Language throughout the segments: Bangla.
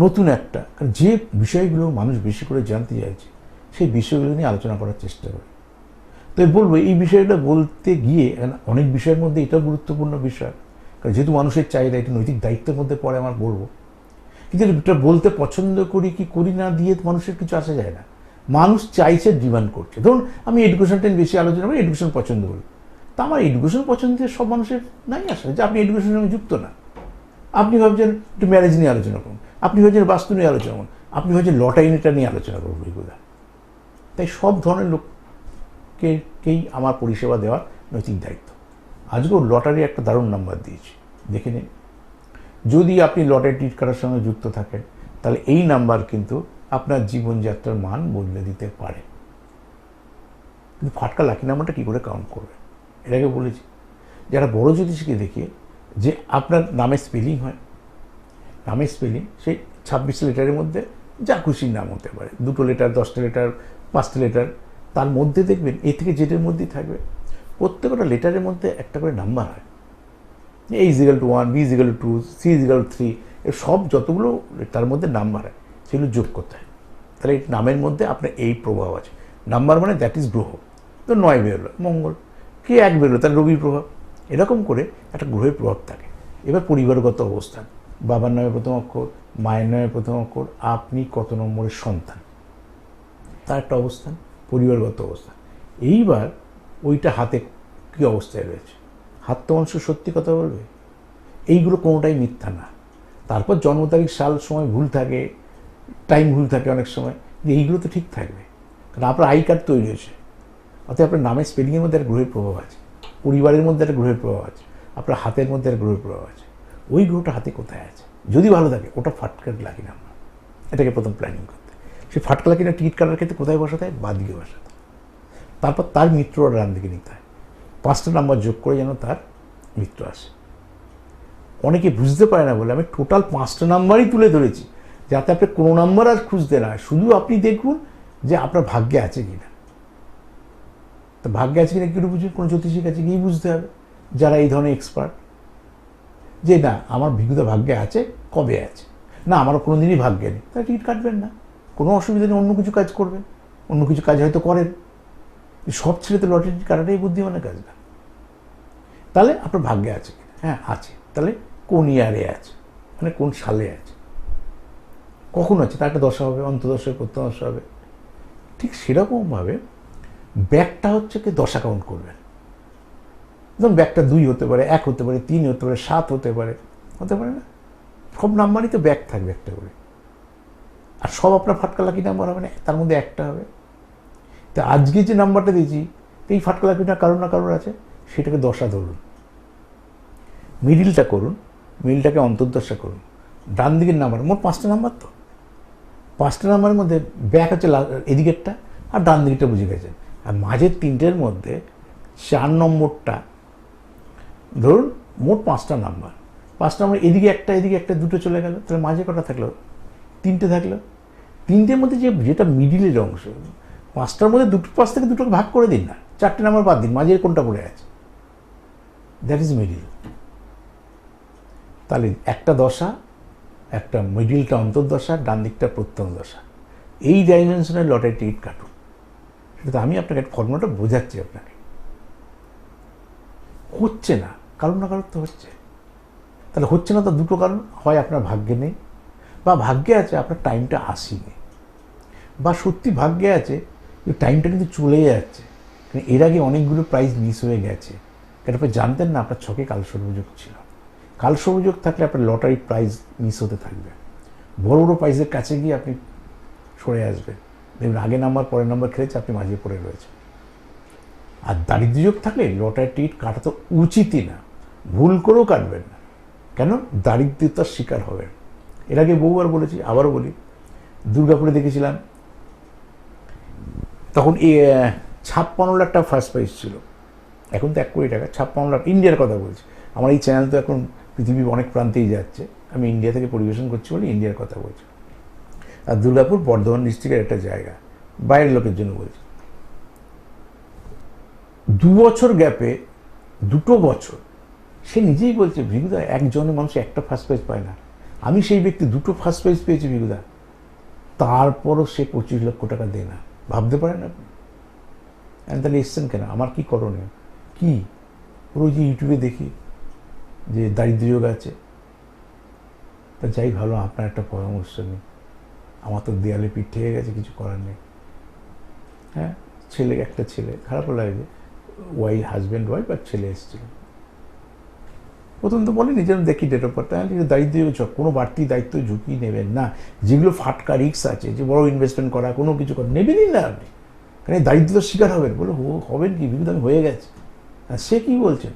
নতুন একটা। কারণ যে বিষয়গুলো মানুষ বেশি করে জানতে চাইছে, সেই বিষয়গুলো নিয়ে আলোচনা করার চেষ্টা করি। তো বলব, এই বিষয়টা বলতে গিয়ে অনেক বিষয়ের মধ্যে এটাও গুরুত্বপূর্ণ বিষয়। কারণ যেহেতু মানুষের চাহিদা এটা নৈতিক দায়িত্বের মধ্যে পড়ে আমার বলব। কিন্তু এটা বলতে পছন্দ করি কি করি না দিয়ে মানুষের কিছু আসা যায় না। মানুষ চাইছে, ডিমান্ড করছে। ধরুন, আমি এডুকেশনটা বেশি আলোচনা করি এডুকেশন পছন্দ করি। তা আমার এডুকেশন পছন্দের সব মানুষের নাই আসে। যে আপনি এডুকেশনের সঙ্গে যুক্ত না। আপনি ভাবছেন একটু ম্যারেজ নিয়ে আলোচনা করুন। আপনি হয়েছেন বাস্তু নিয়ে আলোচনা করুন। আপনি ভাবছেন লটারিটা নিয়ে আলোচনা করুন এগুলো তাই সব ধরনের লোককে, কেই আমার পরিষেবা দেওয়ার নৈতিক দায়িত্ব। আজকেও লটারি একটা দারুণ নাম্বার দিয়েছি। দেখে নিন। যদি আপনি লটারি টিট কাটার সঙ্গে যুক্ত থাকেন, তাহলে এই নাম্বার কিন্তু আপনার জীবনযাত্রার মান বদলে দিতে পারে। কিন্তু ফাটকা লাকি নাম্বারটা কী করে কাউন্ট করবে? আগে বলেছি। যারা বড় জ্যোতিষীকে দেখিয়ে যে আপনার নামে স্পেলিং হয় নামের স্পেলিং সেই ছাব্বিশ লেটারের মধ্যে যা খুশির নাম হতে পারে। দুটো লেটার, দশটা লেটার, পাঁচটা লেটার, তার মধ্যে দেখবেন এ থেকে জেটের মধ্যেই থাকবে। প্রত্যেকটা লেটারের মধ্যে একটা করে নাম্বার হয়। এই equal to one B equal to C two three এর সব যতগুলো তার মধ্যে নাম্বার হয়, সেগুলো যোগ করতে হয়। তাহলে এই নামের মধ্যে আপনার এই প্রভাব আছে। নাম্বার মানে দ্যাট ইজ গ্রহ। তো নয় বেরোলো, মঙ্গল। কে এক বেরোলো? তার রবির প্রভাব। এরকম করে একটা গ্রহের প্রভাব থাকে। এবার পরিবারগত অবস্থান। বাবার নামে প্রথম অক্ষর, মায়ের নামে প্রথম অক্ষর, আপনি কত নম্বরের সন্তান? তার একটা অবস্থান পরিবারগত অবস্থান এইবার ওইটা হাতে কী অবস্থায় রয়েছে? হাত তো অংশ সত্যি কথা বলবে? এইগুলো কোনোটাই মিথ্যা না। তারপর জন্ম তারিখ, সাল, সময় ভুল থাকে টাইম ভুল থাকে অনেক সময়, কিন্তু এইগুলো তো ঠিক থাকবে। কারণ আপনার আই কার্ড তৈরি হয়েছে। অর্থাৎ আপনার নামের স্পেলিংয়ের মধ্যে একটা গ্রহের প্রভাব আছে। পরিবারের মধ্যে একটা গ্রহের প্রভাব আছে। আপনার হাতের মধ্যে একটা গ্রহের প্রভাব আছে। ওই গ্রহটা হাতে কোথায় আছে? যদি ভালো থাকে, ওটা ফাটকার লাগি না আমরা। এটাকে প্রথম প্ল্যানিং করতে। সেই ফাটকা লাগি না, টিকিট কাটার ক্ষেত্রে কোথায় বসাতে হয়? বাঁ দিকে বসাতে তারপর তার মিত্ররা ডান দিকে নিতে হয়। পাঁচটা নাম্বার যোগ করে যেন তার মিত্র আসে। অনেকে বুঝতে পারে না বলে, আমি টোটাল পাঁচটা নাম্বারই তুলে ধরেছি, যাতে আপনি কোনো নাম্বার আর খুঁজতে না। শুধু আপনি দেখুন যে আপনার ভাগ্যে আছে কিনা। তো ভাগ্যে আছে কিনা কী বুঝুন কোনো জ্যোতিষীর কাছে গিয়েই বুঝতে হবে। যারা এই ধরনের এক্সপার্ট যে না, আমার বিজ্ঞতা ভাগ্যে আছে, কবে আছে? না আমার কোনো দিনই ভাগ্যে নেই। তাহলে টিকিট কাটবেন না। কোনো অসুবিধা নেই, অন্য কিছু কাজ করবেন। অন্য কিছু কাজ হয়তো করেন। সব ছেড়ে তো লটারি কাটাটাই বুদ্ধিমানের কাজ না। তাহলে আপনার ভাগ্যে আছে হ্যাঁ আছে। তাহলে কোন ইয়ারে আছে? মানে কোন সালে আছে? কখন আছে? তার একটা দশা হবে অন্তদশা প্রত্যদশা হবে। ঠিক সেরকমভাবে ব্যাগটা হচ্ছে কি দশা কাউন্ট করবেন। ধরুন ব্যাগটা দুই হতে পারে, এক হতে পারে, তিন হতে পারে, সাত হতে পারে হতে পারে না? সব নাম্বারই তো ব্যাগ থাকবে একটা করে। আর সব আপনার ফাটকা লাকি নাম্বার হবে না, তার মধ্যে একটা হবে। তো আজকে যে নাম্বারটা দিয়েছি এই ফাটকা লাকিটা কারোর না কারোর আছে, সেটাকে দশা ধরুন। মিডিলটা করুন, মিডিলটাকে অন্তর্দশা করুন। ডান দিকের নাম্বার, মোট পাঁচটা নাম্বার তো। পাঁচটা নাম্বারের মধ্যে ব্যাক হচ্ছে এদিকেরটা আর ডান দিকটা বুঝে গেছেন আর মাঝের তিনটের মধ্যে চার নম্বরটা ধরুন, মোট পাঁচটা নাম্বার পাঁচটা নাম্বার এদিকে একটা এদিকে একটা, দুটো চলে গেল। তাহলে মাঝে কটা থাকল? তিনটে থাকল। তিনটের মধ্যে যে, যেটা মিডিলের অংশ, পাঁচটার মধ্যে দুটো, পাঁচ থেকে দুটোকে ভাগ করে দিন না। চারটে নাম্বার বাদ দিন মাঝে কোনটা পড়ে আছে? দ্যাট ইজ মিডিল তাহলে একটা দশা, একটা মিডিলটা অন্তর্দশা, ডান দিকটা প্রত্যন্ত দশা এই ডাইমেনশনের লটারি টিকিট কাটুন সেটা তো আমি আপনাকে একটা ফর্মুলাটা বোঝাচ্ছি আপনাকে। হচ্ছে না। কারণ না কারণ তো হচ্ছে। তাহলে হচ্ছে না তো দুটো কারণ, হয় আপনার ভাগ্যে নেই, বা ভাগ্যে আছে আপনার টাইমটা আসেনি। বা সত্যি ভাগ্যে আছে যে টাইমটা কিন্তু চলে যাচ্ছে। কারণ এর আগে অনেকগুলো প্রাইজ মিস হয়ে গেছে। কারণ আপনি জানতেন না, আপনার ছকে কাল কালসর্বযোগ ছিল। কাল কালসর্বযোগ থাকলে আপনার লটারি প্রাইজ মিস হতে থাকবে। বড় বড় প্রাইজের কাছে গিয়ে আপনি সরে আসবেন। দেখবেন আগে নাম্বার, পরের নাম্বার খেলেছে, আপনি মাঝে পড়ে রয়েছে আর দারিদ্র্যযোগ থাকলে লটারি টিকিট কাটা তো উচিতই না। ভুল করেও কাটবেন না। কেন? দারিদ্রতার শিকার হবেন। এর আগে বহুবার বলেছি, আবারও বলি। দুর্গাপুরে দেখেছিলাম। তখন এ ছাপ্পান্ন লাখ টাকা ফার্স্ট প্রাইজ ছিল। এখন তো এক কোটি টাকা, ছাপ্পান্ন লাখ। ইন্ডিয়ার কথা বলছি। আমার এই চ্যানেল তো এখন পৃথিবীর অনেক প্রান্তেই যাচ্ছে। আমি ইন্ডিয়া থেকে পরিবেশন করছি বলে ইন্ডিয়ার কথা বলছি। আর দুর্গাপুর বর্ধমান ডিস্ট্রিক্টের একটা জায়গা। বাইরের লোকের জন্য বলছি। দু বছর গ্যাপে দুটো বছর সে নিজেই বলছে ভিগুদা একজনের মানুষ একটা ফার্স্ট প্রাইজ পায় না। আমি সেই ব্যক্তি দুটো ফার্স্ট প্রাইজ পেয়েছি বিগুদা তারপরও সে পঁচিশ লক্ষ টাকা দেয় না। ভাবতে পারেন আপনি? আমি তাহলে এসছেন কেন? আমার কি করণীয়? কি? রোজ ইউটিউবে দেখি যে দারিদ্র যোগ আছে। তা যাই ভালো, আপনার একটা পরামর্শ নেই আমার তো দেয়ালে পিঠ ঠেকে গেছে, কিছু করার নেই। হ্যাঁ? ছেলে, একটা ছেলে, খারাপও লাগে। ওয়াই হাজব্যান্ড ওয়াইফ আর ছেলে এসেছিল। প্রথম তো বলেনি যেন দেখি ডেট অফ বার্থ তাহলে দায়িত্ব চ কোনো বাড়তি দায়িত্ব ঝুঁকি নেবেন না। যেগুলো ফাটকা রিক্স আছে, যে বড় ইনভেস্টমেন্ট করা, কোনো কিছু করা, নেবেনই না আপনি। কারণ দায়িত্ব তো শিকার হবেন। বলে ও হবেন কি? বিপদ আমি হয়ে গেছে। আর সে কি বলছেন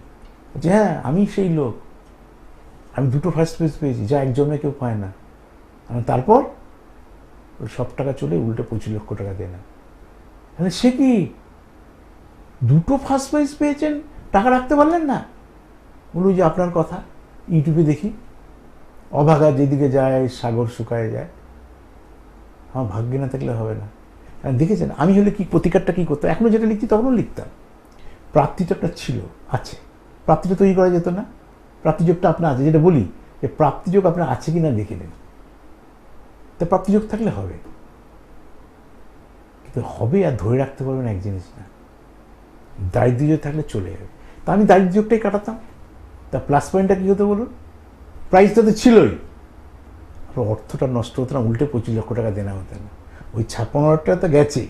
যে হ্যাঁ আমি সেই লোক। আমি দুটো ফার্স্ট প্রাইজ পেয়েছি, যা একজনে কেউ পায় না। আমি তারপর সব টাকা চলে উল্টে পঁচিশ লক্ষ টাকা দেয় না। তাহলে সে কি দুটো ফার্স্ট প্রাইজ পেয়েছেন? টাকা রাখতে পারলেন না? বলুন যে আপনার কথা, ইউটিউবে দেখি, অভাগা যেদিকে যায়, সাগর শুকায় যায়। আমার ভাগ্যে না থাকলে হবে না। দেখেছেন, আমি হলে কি প্রতিকারটা কি করতাম? এখনও যেটা লিখছি তখনও লিখতাম। প্রাপ্তিযোগটা ছিল, আছে। প্রাপ্তিটা তৈরি করা যেত না। প্রাপ্তিযোগটা আপনার আছে। যেটা বলি, যে প্রাপ্তিযোগ আপনার আছে কি না দেখে নিন। তা প্রাপ্তিযোগ থাকলে হবে। কিন্তু হবে আর ধরে রাখতে পারবেন এক জিনিস না। দারিদ্র্য থাকলে চলে যাবে। তা আমি দারিদ্র্যটাই কাটাতাম। তা প্লাস পয়েন্টটা কী হতো বলুন? প্রাইসটা তো ছিলই। অর্থটা নষ্ট হতো না, উল্টে পঁচিশ লক্ষ টাকা দেনা হতো না। ওই ছাপ্পান্ন টাকা তো গেছেই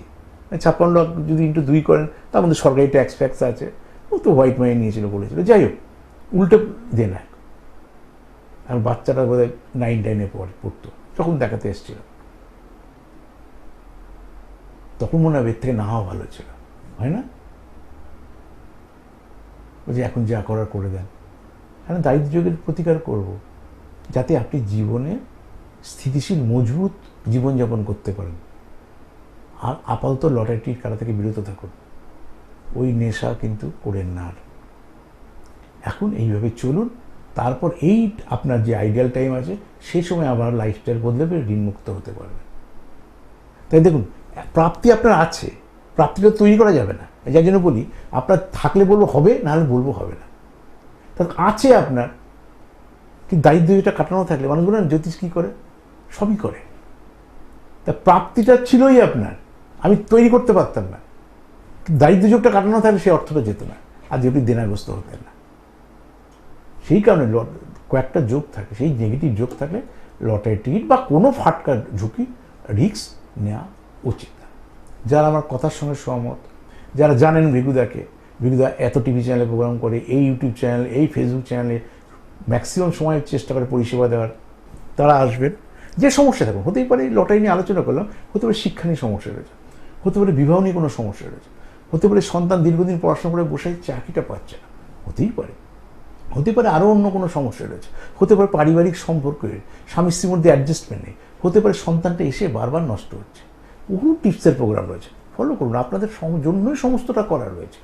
ছাপ্পান্ন লাখ যদি ইন্টু দুই করেন, তার মধ্যে সরকারি ট্যাক্স ফ্যাক্স আছে। ও তো হোয়াইট মানি নিয়েছিল বলেছিল। যাই হোক, উল্টে দেনা। আর বাচ্চাটা বোধহয় নাইন টাইনে পড়ে, পড়তো। যখন দেখাতে এসেছিল। তখন মনে হবে এর থেকে না হওয়া ভালো ছিল। হয় না? বলছি, এখন যা করার করে দেন। এখন দারিদ্র্যের প্রতিকার করব, যাতে আপনি জীবনে স্থিতিশীল, মজবুত জীবনযাপন করতে পারেন। আর আপাতত লটারিটির কারা থেকে বিরত থাকুন। ওই নেশা কিন্তু করেন না আর। এখন এইভাবে চলুন, তারপর এই আপনার যে আইডিয়াল টাইম আছে সেই সময় আবার লাইফস্টাইল বদলে ঋণমুক্ত হতে পারবে তাই দেখুন, প্রাপ্তি আপনার আছে, প্রাপ্তিটা তৈরি করা যাবে না। যার জন্য বলি, আপনার থাকলে বলব হবে নাহলে বলব হবে না। তা আছে আপনার। কিন্তু দারিদ্র্যটা কাটানো থাকলে, মানুষ বলেন জ্যোতিষ কী করে? সবই করে। তা প্রাপ্তিটা ছিলই আপনার। আমি তৈরি করতে পারতাম না। দারিদ্র যোগটা কাটানো থাকলে সেই অর্থটা যেত না। আজ আপনি দেনাগ্রস্ত হতেন না। সেই কারণে কয়েকটা যোগ থাকে। সেই নেগেটিভ যোগ থাকলে লটারি টিকিট বা কোনো ফাটকা ঝুঁকি রিক্স নেওয়া উচিত না। যারা আমার কথার সঙ্গে সহমত, যারা জানেন ভিগুদাকে ভিগুদা এত টিভি চ্যানেলে প্রোগ্রাম করে, এই ইউটিউব চ্যানেল এই ফেসবুক চ্যানেলে ম্যাক্সিমাম সময় চেষ্টা করে পরিষেবা দেওয়ার তারা আসবেন। যে সমস্যা থাকুন হতেই পারে লটারি নিয়ে আলোচনা করলাম, হতে পারে শিক্ষা নিয়ে সমস্যা রয়েছে, হতে পারে বিবাহ নিয়ে কোনো সমস্যা রয়েছে, হতে পারে সন্তান দীর্ঘদিন পড়াশোনা করে বসে চাকরিটা পাচ্ছে না, হতেই পারে। হতে পারে আরও অন্য কোনো সমস্যা রয়েছে, হতে পারে পারিবারিক সম্পর্কে, স্বামী স্ত্রীর মধ্যে অ্যাডজাস্টমেন্ট নেই, হতে পারে সন্তানটা এসে বারবার নষ্ট হচ্ছে। বহু টিপসের প্রোগ্রাম রয়েছে ফলো করুন, আপনাদের জন্যই সমস্তটা করা রয়েছে।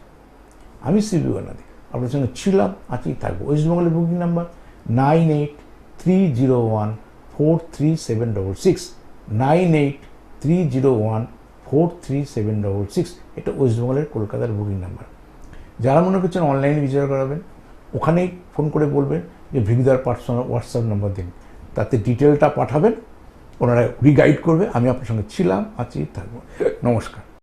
আমি শ্রী বিবেকানন্দী আপনার সঙ্গে ছিলাম আজকেই থাকব। ওয়েস্ট বেঙ্গলের booking number nine eight three zero one four three seven double six. Nine eight three zero one four three seven double six. এটা ওয়েস্ট বেঙ্গলের কলকাতার বুকিং নাম্বার। যারা মনে করছেন অনলাইনে বিচার করাবেন, ওখানেই ফোন করে বলবেন যে ভিগদার পার্সোনাল হোয়াটসঅ্যাপ নম্বর দিন। তাতে ডিটেলটা পাঠাবেন, ওনারা রিগাইড করবে। আমি আপনার সঙ্গে ছিলাম, আছি, থাকব। নমস্কার।